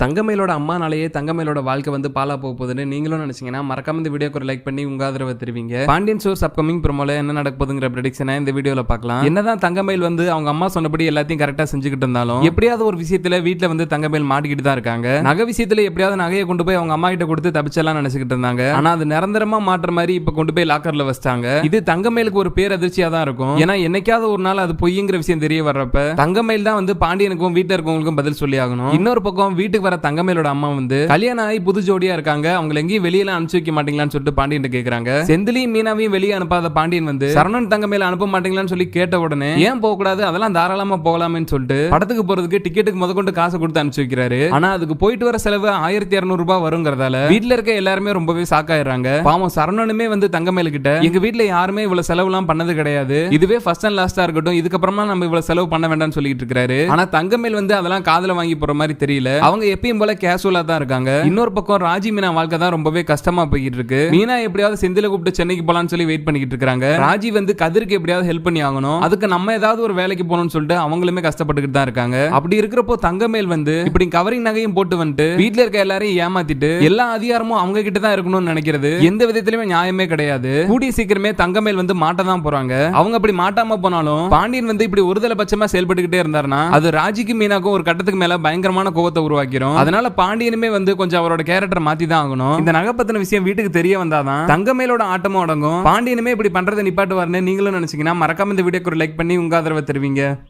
தங்கமயிலோட அம்மானாலேயே தங்கமயிலோட வாழ்க்கை வந்து பாலா போக போகுதுன்னு நீங்களும் நினைச்சீங்கன்னா மறக்காம இந்த வீடியோக்கு ஒரு லைக் பண்ணி உங்க ஆதரவை தருவீங்க. பாண்டியன் ஷோர்ஸ் அப்கமிங் ப்ரோமோல என்ன நடக்க போதுங்கிற ப்ரெடிக்ஷனை இந்த வீடியோல பார்க்கலாம். என்னதான் தங்கமயில் வந்து அவங்க அம்மா சொன்னபடி எல்லாத்தையும் கரெக்டா செஞ்சுக்கிட்டு இருந்தாலும் எப்படியாவது ஒரு விஷயத்துல வீட்டில் வந்து தங்கமயில் மாட்டிக்கிட்டு தான் இருக்காங்க. நகை விஷயத்துல எப்படியாவது நகையை கொண்டு போய் அவங்க அம்மா கிட்ட கொடுத்து தப்பிச்செல்லாம் நினைச்சுக்கிட்டு இருந்தாங்க. ஆனா அது நிரந்தரமா மாற்ற மாதிரி இப்ப கொண்டு போய் லாக்கர்ல வச்சிட்டாங்க. இது தங்கமயிலுக்கு ஒரு பேர் அதிர்ச்சியா தான் இருக்கும். ஏன்னா என்னைக்காவது ஒரு நாள் அது பொய்ங்கிற விஷயம் தெரிய வர்றப்ப தங்கமயில் தான் வந்து பாண்டியனுக்கும் வீட்டுல இருக்கவங்களுக்கும் பதில் சொல்லி ஆகணும். இன்னொரு பக்கம் வீட்டுக்கு வர தங்கமேலோட அம்மா வந்து கல்யாணம் ஆகி புது ஜோடியா இருக்காங்க. அவங்க எங்கேயும் வெளியில அனுப்பிச்சு வைக்க மாட்டீங்களான்னு சொல்லிட்டு பாண்டியன் கேக்குறாங்க. செந்திலையும் மீனாவையும் வெளியே அனுப்பாத பாண்டியன் வந்து சரணன் தங்கமேல அனுப்ப மாட்டீங்களான்னு சொல்லி கேட்ட உடனே ஏன் போக கூடாது அதெல்லாம் தாராளமா போகலாமேன்னு சொல்லிட்டு படத்துக்கு போறதுக்கு டிக்கெட்டுக்கு முதற்கொண்டு காசு கொடுத்து அனுப்பிச்சு வைக்கிறாரு. ஆனா அதுக்கு போயிட்டு வர செலவு ஆயிரத்தி இருநூறு ரூபாய் வருங்கிறதால வீட்டுல இருக்க எல்லாருமே ரொம்பவே சாக்காயிடுறாங்க பாவம் சரணனுமே வந்து தங்கமேல கிட்ட எங்க வீட்டுல யாருமே இவ்வளவு செலவு எல்லாம் பண்ணது கிடையாது. இதுவே ஃபர்ஸ்ட் அண்ட் லாஸ்டா இருக்கட்டும். இதுக்கப்புறமா நம்ம இவ்வளவு செலவு பண்ண வேண்டாம்னு சொல்லிட்டு இருக்காரு ஆனா தங்கமேல் வந்து அதெல்லாம் காதல வாங்கி போற மாதிரி தெரியல. அவங்க எப்பயும் போல கேஷுவலா தான் இருக்காங்க. இன்னொரு பக்கம் ராஜி மீனா வாழ்க்கை தான் ரொம்பவே கஷ்டமா போய்கிட்டு இருக்கு. மீனா எப்படியாவது செந்தில கூப்பிட்டு சென்னைக்கு போலாம்னு சொல்லி வெயிட் பண்ணிக்கிட்டு இருக்காங்க. ராஜி வந்து கதிருக்கு எப்படியாவது ஹெல்ப் பண்ணி ஆகணும். அதுக்கு நம்ம ஏதாவது ஒரு வேலைக்கு போகணும்னு சொல்லிட்டு அவங்களுமே கஷ்டப்பட்டுக்கிட்டு தான் இருக்காங்க. அப்படி இருக்கிறப்போ தங்கமேல் வந்து இப்படி கவரிங் நகையும் போட்டு வந்துட்டு வீட்டுல இருக்க எல்லாரையும் ஏமாத்திட்டு எல்லா அதிகாரமும் அவங்க கிட்ட தான் இருக்கணும்னு நினைக்கிறது எந்த விதத்திலுமே நியாயமே கிடையாது. கூடிய சீக்கிரமே தங்கமேல் வந்து மாட்ட தான் போறாங்க. அவங்க அப்படி மாட்டாம போனாலும் பாண்டியன் வந்து இப்படி ஒருதலை பட்சமா செயல்பட்டுக்கிட்டே இருந்தாருன்னா அது ராஜிக்கு மீனாக்கும் ஒரு கட்டத்துக்கு மேல பயங்கரமான கோவத்தை உருவாக்கிரும். அதனால பாண்டியனுமே வந்து கொஞ்சம் அவரோட கேரக்டர் மாத்தி தான் ஆகணும். இந்த நகை பத்தின விஷயம் வீட்டுக்கு தெரிய வந்தாதான் தங்கமேலோட ஆட்டமும் அடங்கும். பாண்டியனுமே இப்படி பண்றதை நிப்பாட்டுவாருன்னு நீங்களும் நினைச்சீங்கன்னா மறக்காம இந்த வீடியோக்கு ஒரு லைக் பண்ணி உங்க ஆதரவை தருவீங்க.